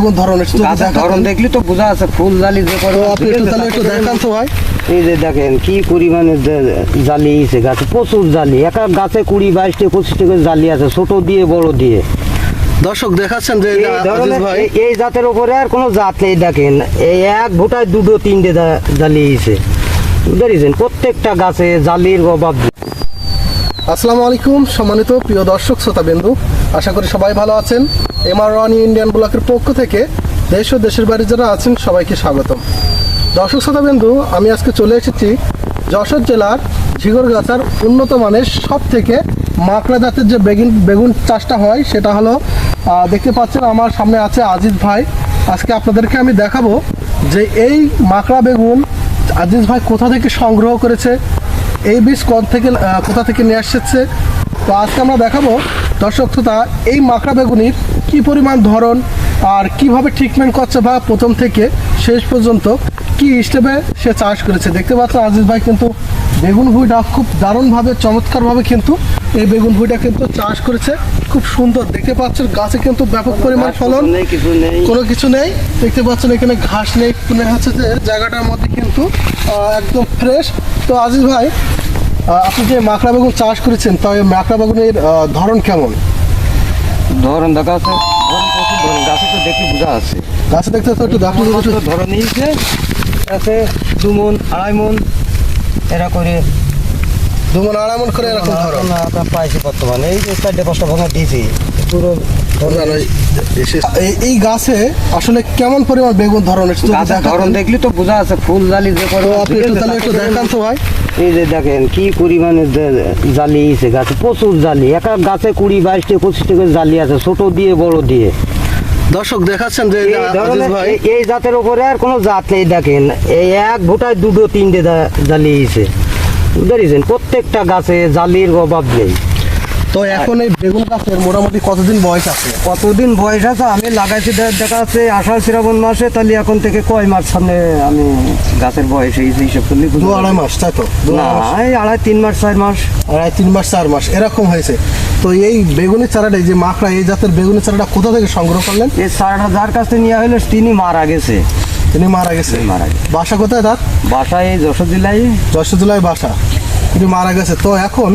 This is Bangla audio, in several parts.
কোন ধরনের গাছের ধরন দেখলি তো বোঝা আছে ফুল জালি যে করে আপনি একটু তাহলে একটু দেখান তো ভাই। এই যে দেখেন কি পরিমাণে যে- জালি আছে গাছে প্রচুর জালি। এক এক গাছে কুড়ি বাইশটা পঁচিশটা করে জালি আছে ছোট দিয়ে বড় দিয়ে। দর্শক দেখাচ্ছেন যে এই ভাই। এই- এই জাতের উপরে আর কোনো জাত নেই দেখেন। এই এক ভুটায় দুটো তিনটে জালি আছে বুঝতে প্রত্যেকটা গাছে জালির অভাব। আসসালামু আলাইকুম সম্মানিত প্রিয় দর্শক শ্রোতা বিন্দু আশা করি সবাই ভালো আছেন। এমআর রানি ইন্ডিয়ান ব্লকের পক্ষ থেকে দেশ ও দেশের বাইরে যারা আছেন, সবাইকে স্বাগতম। দর্শক শ্রোতা বিন্দু আমি আজকে চলে এসেছি যশোর জেলার ঝিগরগাছার উন্নত মানের সব থেকে মাকড়া জাতের যে বেগুন বেগুন চাষটা হয়, সেটা হলো দেখতে পাচ্ছেন আমার সামনে আছে আজিজ ভাই। আজকে আপনাদেরকে আমি দেখাবো যে এই মাকড়া বেগুন আজিজ ভাই কোথা থেকে সংগ্রহ করেছে, এই বীজ কোথা থেকে কোথা থেকে নিয়ে আসছে তো আজকে আমরা দেখাবো দর্শক শ্রোতা এই মাকড়া বেগুনির কি পরিমাণ ধরন আর কীভাবে ট্রিটমেন্ট করছে বা প্রথম থেকে শেষ পর্যন্ত কি স্টেপে সে চাষ করেছে। দেখতে পাচ্ছেন আজিজ ভাই কিন্তু বেগুন ভুঁইটা খুব দারুণভাবে চমৎকারভাবে কিন্তু এই বেগুন ভুঁইটা কিন্তু চাষ করেছে। খুব সুন্দর দেখতে পাচ্ছেন গাছে কিন্তু ব্যাপক পরিমাণ ফলন। কোনো কিছু নেই। দেখতে পাচ্ছেন এখানে ঘাস নেই মনে হচ্ছে যে জায়গাটার মধ্যে কিন্তু একদম ফ্রেশ তো আজিজ ভাই আপনি যে মাকড়া বেগুন চাষ করেছেন তা ওই মাকড়া বেগুনের ধরন কেমন? ধরন দেখা আছে ধরন গাছে তো দেখি বোঝা আছে গাছে দেখতে তো একটু দেখুন ধরন নিয়েছে আছে দু মন আড়াই মন এরা করে দু মন করে এরকম ধরন। পাইছি বর্তমানে। এই যে চারটে পাঁচটা ভাঙা দিয়েছি। পুরো এই- গাছে আসলে কেমন পরিমাণ বেগুন ধরন? একটু যদি গাছের দেখাতেন। ধরন দেখলি তো বোঝা আছে ফুল জালি যে আপনি একটু তাহলে একটু দেখান তো ভাই। এই যে দেখেন কি পরিমাণে জালি আছে গাছে প্রচুর জালি। এক এক গাছে কুড়ি বাইশটা পঁচিশটা করে জালি আছে ছোট দিয়ে বড় দিয়ে। দর্শক দেখাচ্ছেন যে এই ধরনের জাতের উপরে আর কোনো জাত নেই দেখেন। এই এক ভুটায় দুটো তিনটে জালি আছে বুঝতে প্রত্যেকটা গাছে জালির অভাব নেই। তো এখন এই বেগুন গাছের মোটামুটি কতদিন বয়স আছে? কতদিন বয়স আছে? আমি লাগাইছি দেখা যাচ্ছে আষাঢ় শ্রাবণ মাসে তাহলে এখন থেকে কয় মাস সামনে আমি গাছের বয়স এই হিসাব করলে দু আড়াই মাস তাই তো? না এই আড়াই তিন মাস চার মাস। আড়াই তিন মাস চার মাস এরকম হয়েছে। তো এই বেগুনের চারাটা যে মাকড়া এই জাতের বেগুনের চারাটা কোথা থেকে সংগ্রহ করলেন? এই চারাটা যার কাছ থেকে নেওয়া হলো তিনি মারা গেছে। তিনি মারা গেছে। মারা গেছে। বাসা কোথায় তার? বাসায় এই যশোর জেলায়। যশোর জেলায় বাসা। তিনি মারা গেছে। তো এখন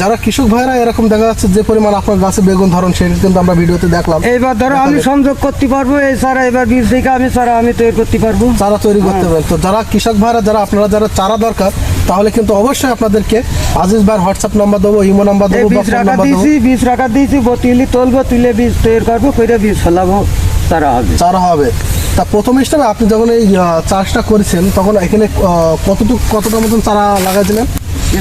যারা কৃষক ভাইরা এরকম দেখা যাচ্ছে যে পরিমাণ আপনার গাছে বেগুন ধরন সেটা কিন্তু আমরা ভিডিওতে দেখলাম। এবার ধরো আমি সংযোগ করতে পারব এই সারা এবার বীজ থেকে আমি সারা আমি তৈরি করতে পারব। চারা তৈরি করতে পারেন তো যারা কৃষক ভাইরা যারা আপনারা যারা চারা দরকার তাহলে কিন্তু অবশ্যই আপনাদেরকে আজিজ ভাইয়ের হোয়াটসঅ্যাপ নাম্বার দেবো ইমো নাম্বার দেবো বীজ রাখা দিয়েছি বীজ রাখা দিয়েছি বতিলি তুলবো তুলে বীজ তৈরি করব করে বীজ ফেলাবো তারা হবে। চারা হবে। তা প্রথম হিসাবে আপনি যখন এই চাষটা করেছেন তখন এখানে কতটুকু কতটা মতন চারা লাগাইছিলেন?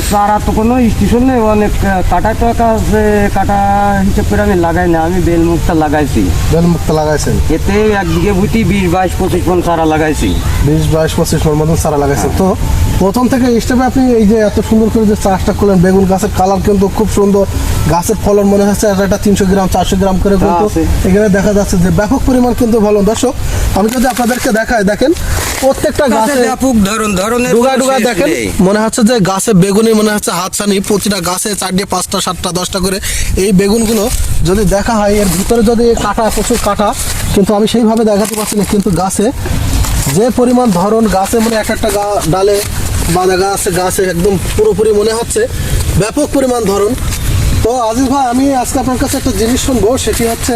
সারা তো কোনো স্টেশন নেই অনেক কাটা টাকা আছে কাটা হিসেব করে আমি লাগাই না আমি বেলমুখটা লাগাইছি। বেলমুক্ত লাগাইছেন? এতে এক বিঘে বুটি বিশ বাইশ পঁচিশ মন চারা লাগাইছি। বিশ বাইশ পঁচিশ মন মতন চারা লাগাইছেন। তো প্রথম থেকে স্টেপে আপনি এই যে এত সুন্দর করে যে চাষটা করলেন বেগুন গাছের কালার কিন্তু খুব সুন্দর। গাছের ফলন মনে হচ্ছে একটা তিনশো গ্রাম চারশো গ্রাম করে কিন্তু এখানে দেখা যাচ্ছে যে ব্যাপক পরিমাণ কিন্তু ভালো দর্শক আমি যদি আপনাদেরকে দেখাই দেখেন প্রত্যেকটা গাছে ব্যাপক ধরন ধরনের ডুগা কোনো ডুগা দেখেন মনে হচ্ছে যে গাছে বেগুনি মনে হচ্ছে হাতছানি। প্রতিটা গাছে চারটে, পাঁচটা, সাতটা, দশটা করে এই বেগুনগুলো যদি দেখা হয়, এর ভিতরে যদি কাটা, প্রচুর কাটা, কিন্তু আমি সেইভাবে দেখাতে পারছি না, কিন্তু গাছে যে পরিমাণ ধরন, গাছে মানে এক একটা গা ডালে বাঁধা গাছ, গাছে একদম পুরোপুরি মনে হচ্ছে ব্যাপক পরিমাণ ধরন। তো আজিজ ভাই, আমি আজকে আপনার কাছে একটা জিনিস শুনব, সেটি হচ্ছে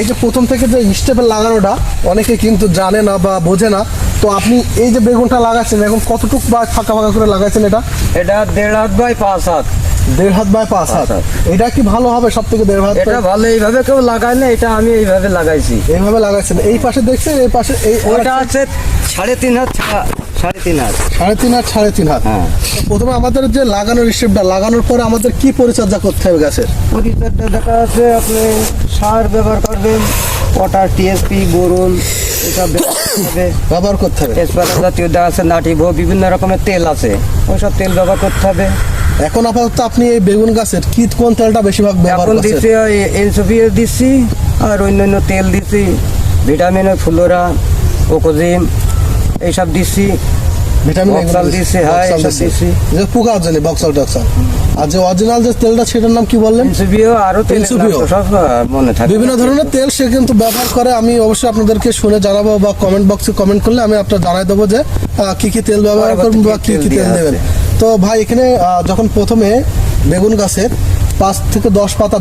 এই যে প্রথম থেকে যে স্টেপে লাগানোটা, অনেকে কিন্তু জানে না বা বোঝে না। তো আপনি এই যে বেগুনটা লাগাচ্ছেন এখন কতটুকু বা ফাঁকা ফাঁকা করে লাগাইছেন এটা? এটা দেড় হাত বাই পাঁচ হাত। দেড় হাত বাই পাঁচ হাত। এটা কি ভালো হবে সব থেকে দেড় হাত এটা ভালো এইভাবে কেউ লাগায় না এটা আমি এইভাবে লাগাইছি। এইভাবে লাগাইছেন এই পাশে দেখছেন এই পাশে এই ওটা আছে সাড়ে তিন হাত সাড়ে তিন হাত। সাড়ে তিন হাত সাড়ে তিন হাত। হ্যাঁ। প্রথমে আমাদের যে লাগানোর স্টেপটা লাগানোর পরে আমাদের কি পরিচর্যা করতে হবে গাছের? পরিচর্যা দেখা আছে আপনি সার ব্যবহার করবেন। পটাশ টিএসপি গরুন এসব ব্যবহার করতে হবে। তেজপাতা জাতীয় দেওয়া আছে নাটি ভো বিভিন্ন রকমের তেল আছে ওইসব তেল ব্যবহার করতে হবে। এখন আপাতত আপনি এই বেগুন গাছের কি কোন তেলটা বেশিরভাগ ব্যবহার এখন করছেন? দিচ্ছি এনসোফিও দিচ্ছি আর অন্যান্য তেল দিচ্ছি ভিটামিন ফ্লোরা ওকোজিম এইসব দিচ্ছি ভিটামিন বক্সাল দিছে, হ্যাঁ, এসব দিছি। যে পোকা জন্য বক্সাল টক্সাল আর যে অরিজিনাল যে তেলটা সেটার নাম কি বললেন? ইনসুবিও আরও তেল ইনসুবিও। সব মনে থাকে। বিভিন্ন ধরনের তেল সে কিন্তু ব্যবহার করে। আমি অবশ্যই আপনাদেরকে শুনে জানাব বা কমেন্ট বক্সে কমেন্ট করলে আমি আপনার জানাই দেবো যে কি কি তেল ব্যবহার করবেন বা কি কি তেল দেবেন। তো ভাই এখানে যখন প্রথমে বেগুন গাছের পাঁচ থেকে দশ পাতা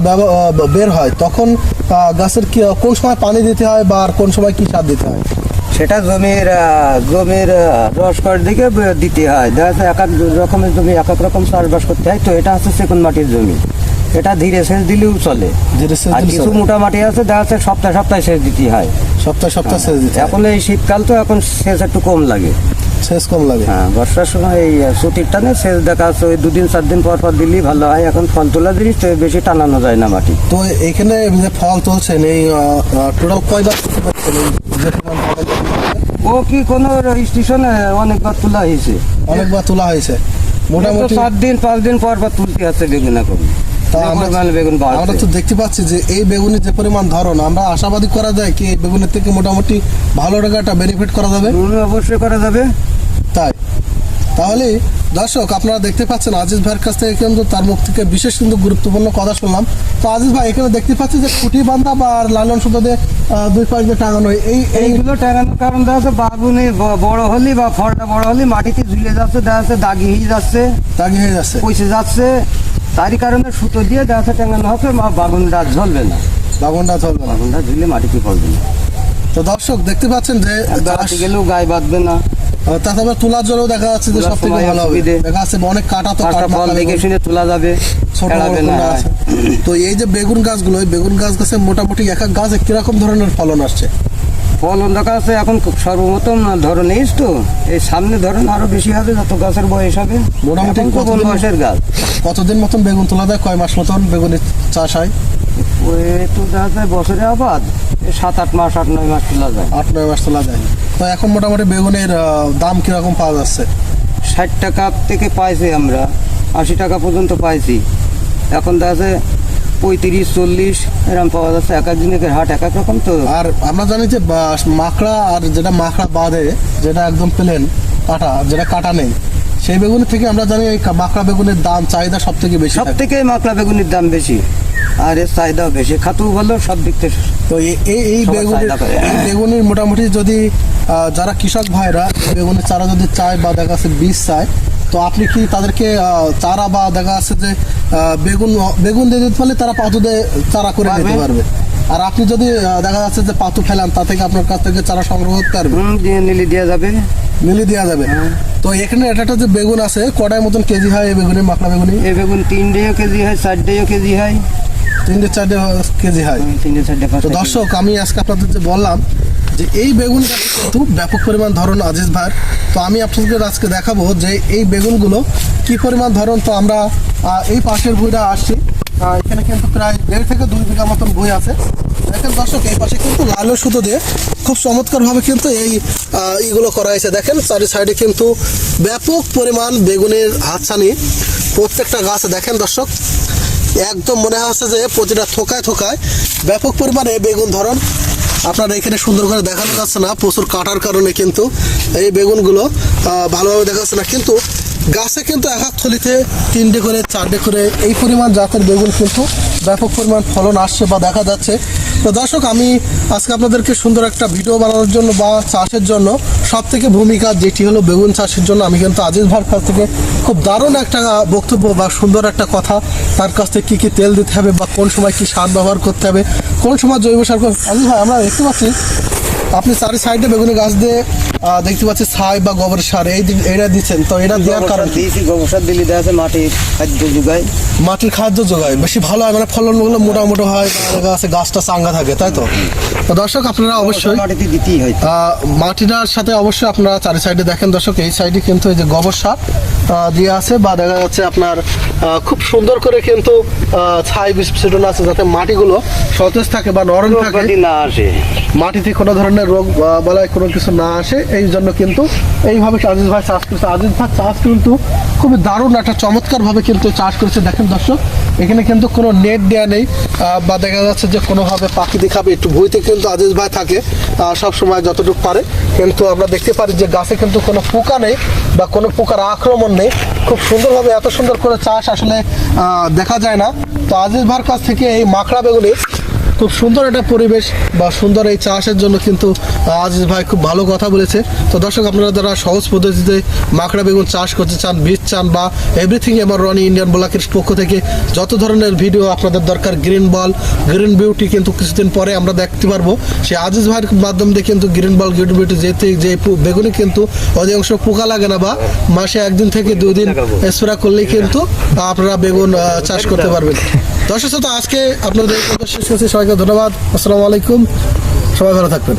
বের হয় তখন গাছের কি কোন সময় পানি দিতে হয় বা আর কোন সময় কি সার দিতে হয়? সেটা জমির জমির রসকর রস করার দিকে দিতে হয়। দেখা যাচ্ছে এক এক রকমের জমি এক এক রকম চাষবাস করতে হয়। তো এটা হচ্ছে সেকুন মাটির জমি। এটা ধীরে সেচ দিলেও চলে। আর কিছু মোটা মাটি আছে দেখা যাচ্ছে সপ্তাহে সপ্তাহে সেচ দিতে হয়। সপ্তাহে সপ্তাহে সেচ দিতে এখন এই শীতকাল তো এখন সেচ একটু কম লাগে। সেচ কম লাগে। হ্যাঁ বর্ষার সময় এই ছুটির টানে সেচ দেখা যাচ্ছে ওই দুদিন চার দিন পর পর দিলেই ভালো হয় এখন ফল তোলা জিনিস তো বেশি টানানো যায় না মাটি। তো এখানে যে ফল তুলছেন এই টোটাল কয়বার? ও কি কোনো স্টেশনে অনেকবার তোলা হয়েছে? অনেকবার তোলা হয়েছে। মোটামুটি সাত দিন পাঁচ দিন পর পর তুলতে হচ্ছে বেগুন তা আমরা তো দেখতে পাচ্ছি যে এই বেগুনের যে পরিমাণ ধরন আমরা আশাবাদী করা যায় কি এই বেগুনের থেকে মোটামুটি ভালো টাকা একটা বেনিফিট করা যাবে? অবশ্যই করা যাবে। তাই। তাহলে দর্শক আপনারা দেখতে পাচ্ছেন আজিজ ভাইয়ের কাছ থেকে কিন্তু তার মুখ থেকে বিশেষ কিন্তু গুরুত্বপূর্ণ কথা শুনলাম। তো আজিজ ভাই এখানে দেখতে পাচ্ছি যে খুঁটি বান্ধা বা আর লালন সুতোতে দুই পাশ দিয়ে টাঙানো এই এই এইগুলো টাঙানোর কারণ দেখা যাচ্ছে বাগুনে বড় হলি বা ফলটা বড় হলি মাটিতে ঝুলে যাচ্ছে দেখা যাচ্ছে দাগি হয়ে যাচ্ছে। দাগি হয়ে যাচ্ছে। পয়সে যাচ্ছে। তারই কারণে সুতো দিয়ে দেখা যাচ্ছে টাঙানো হচ্ছে মা বাগুনটা ঝলবে না। বাগনটা চলবে না। বাগুনটা ঝুলে মাটিতে পড়বে না। তো দর্শক দেখতে পাচ্ছেন যে বেড়াতে গেলেও গায়ে বাঁধবে না। তাছাড়া তোলার জন্য দেখা যাচ্ছে যে সব থেকে ভালো হবে। দেখা যাচ্ছে অনেক কাটা তো কাটা ফল দেখে শুনে তোলা যাবে ছোট না। তো এই যে বেগুন গাছগুলো এই বেগুন গাছ গাছে মোটামুটি এক এক গাছে কীরকম ধরনের ফলন আসছে? ফলন দেখা আছে এখন খুব সর্বপ্রথম ধরন এই তো। এই সামনে ধরন আরও বেশি হবে যত গাছের বয়স হবে। মোটামুটি এখন তো কোন কতদিন- বয়সের গাছ। কতদিন মতন বেগুন তোলা যায়? কয় মাস মতন বেগুনের চাষ হয়? ওই তো দেখা যায় বছরে আবাদ সাত আট মাস আট নয় মাস তোলা যায়। আট নয় মাস তোলা যায়। তো এখন মোটামুটি বেগুনের দাম কীরকম পাওয়া যাচ্ছে? ষাট টাকা থেকে পাইছি আমরা আশি টাকা পর্যন্ত পাইছি। এখন দেখা যায় পঁয়ত্রিশ চল্লিশ এরকম পাওয়া যাচ্ছে। এক এক দিনের হাট এক এক রকম তো। আর আমরা জানি যে মাকড়া আর যেটা মাকড়া বাঁধে যেটা একদম প্লেন কাটা যেটা কাটা নেই সেই বেগুনের থেকে আমরা জানি এই মাকড়া বেগুনের দাম চাহিদা সব থেকে বেশি সব থেকে মাকড়া বেগুনের দাম বেশি। আর এর চাহিদাও বেশি। খাতেও ভালো সব দিক থেকে তো এই এই বেগুনের বেগুনের মোটামুটি যদি যারা কৃষক ভাইরা বেগুনের চারা যদি চায় বা দেখা যাচ্ছে বীজ চায় তো আপনি কি তাদেরকে চারা বা দেখা যাচ্ছে যে বেগুন বেগুন দিয়ে দিতে পারলে তারা পাতু দিয়ে চারা করে। নিতে পারবে। আর আপনি যদি দেখা যাচ্ছে যে পাতু ফেলান তা থেকে আপনার কাছ থেকে চারা সংগ্রহ করতে পারবে। নিলে দেওয়া যাবে। মিলিয়ে দেওয়া যাবে। তো এখানে একটা একটা যে বেগুন আছে কটায় মতন কেজি হয় এই বেগুনের মাকড়া বেগুনি এই বেগুন তিন তিনটেও কেজি হয় চার চারটেও কেজি হয়। তিনটে চারটে কেজি হয়। তিনটে চারটে তো দর্শক আমি আজকে আপনাদের যে বললাম যে এই বেগুন কিন্তু ব্যাপক পরিমাণ ধরন আজিজ ভাইয়ের। তো আমি আপনাদের আজকে দেখাবো যে এই বেগুনগুলো কি পরিমাণ ধরন। তো আমরা এই পাশের বইটা আসছি। এখানে কিন্তু প্রায় দেড় থেকে দুই বিঘা মতন বই আছে। দেখেন দর্শক, এই পাশে কিন্তু লালো সুতো দিয়ে খুব চমৎকারভাবে কিন্তু এই ইগুলো করা হয়েছে। দেখেন, চারি সাইডে কিন্তু ব্যাপক পরিমাণ বেগুনের হাতছানি প্রত্যেকটা গাছে। দেখেন দর্শক, একদম মনে হচ্ছে যে প্রতিটা থোকায় থোকায় ব্যাপক পরিমাণে বেগুন ধরন। আপনার এখানে সুন্দর করে দেখানো যাচ্ছে না, প্রচুর কাটার কারণে কিন্তু এই বেগুনগুলো ভালোভাবে দেখা যাচ্ছে না। কিন্তু গাছে কিন্তু এক এক থলিতে তিনটে করে, চারটে করে এই পরিমাণ জাতের বেগুন কিন্তু ব্যাপক পরিমাণ ফলন আসছে বা দেখা যাচ্ছে। তো দর্শক, আমি আজকে আপনাদেরকে সুন্দর একটা ভিডিও বানানোর জন্য বা চাষের জন্য সব থেকে ভূমিকা যেটি হলো বেগুন চাষের জন্য, আমি কিন্তু আজিজ ভার কাছ থেকে খুব দারুণ একটা বক্তব্য বা সুন্দর একটা কথা, তার কাছ থেকে কী কী তেল দিতে হবে বা কোন সময় কী সার ব্যবহার করতে হবে, কোন সময় জৈব সার আজিজ ভাই, আমরা দেখতে পাচ্ছি, আপনি চারি সাইডে বেগুনের গাছ দিয়ে দেখতে পাচ্ছি ছাই বা গোবর সার। এই এরা এটা দিচ্ছেন। তো এটা দেওয়ার কারণ দিয়েছি গোবর সার দিলে দেওয়া আছে মাটি খাদ্য যোগায়। মাটির খাদ্য যোগায়। বেশি ভালো হয় মানে ফলনগুলো মোটামুটি হয় আছে গাছটা চাঙ্গা থাকে তাই তো? তো দর্শক আপনারা অবশ্যই মাটিতে দিতেই হয়। মাটিটার সাথে অবশ্যই আপনারা চারি সাইডে দেখেন দর্শক এই সাইডে কিন্তু এই যে গোবর সার দিয়ে আছে বা দেখা যাচ্ছে আপনার খুব সুন্দর করে কিন্তু ছাই বিস্ফোরণ আছে যাতে মাটিগুলো সতেজ থাকে বা নরম থাকে। না আসে। মাটিতে কোনো ধরনের রোগ বালাই কোনো কিছু না আসে। এই জন্য কিন্তু এইভাবে আজিজ ভাই চাষ করছে। আজিজ ভাই চাষ কিন্তু খুবই দারুণ একটা চমৎকার ভাবে কিন্তু চাষ করেছে। দেখেন দর্শক এখানে কিন্তু কোনো নেট দেওয়া নেই বা দেখা যাচ্ছে যে কোনোভাবে পাখি দেখাবে। একটু ভুইতে কিন্তু আজিজ ভাই থাকে সব সময় যতটুকু পারে। কিন্তু আমরা দেখতে পারি যে গাছে কিন্তু কোনো পোকা নেই বা কোনো পোকার আক্রমণ নেই। খুব সুন্দরভাবে এত সুন্দর করে চাষ আসলে দেখা যায় না। তো আজিজ ভার কাছ থেকে এই মাকড়া বেগুনি খুব সুন্দর একটা পরিবেশ বা সুন্দর এই চাষের জন্য কিন্তু আজিজ ভাই খুব ভালো কথা বলেছে। তো দর্শক আপনারা যারা সহজ পদ্ধতিতে মাকড়া বেগুন চাষ করতে চান বীজ চান বা এভরিথিং এবার রনি ইন্ডিয়ান ব্লকের পক্ষ থেকে যত ধরনের ভিডিও আপনাদের দরকার গ্রিন বল গ্রিন বিউটি কিন্তু কিছুদিন পরে আমরা দেখতে পারব। সেই আজিজ ভাইয়ের মাধ্যম দিয়ে কিন্তু গ্রিন বল গ্রিন বিউটি যেতে যে বেগুনে কিন্তু অধিকাংশ পোকা লাগে না বা মাসে একদিন থেকে দুদিন স্প্রে করলেই কিন্তু আপনারা বেগুন চাষ করতে পারবেন। দর্শক শ্রোতা, আজকে আপনাদের শেষ করছি। সবাইকে ধন্যবাদ। আসসালামু আলাইকুম। সবাই ভালো থাকবেন।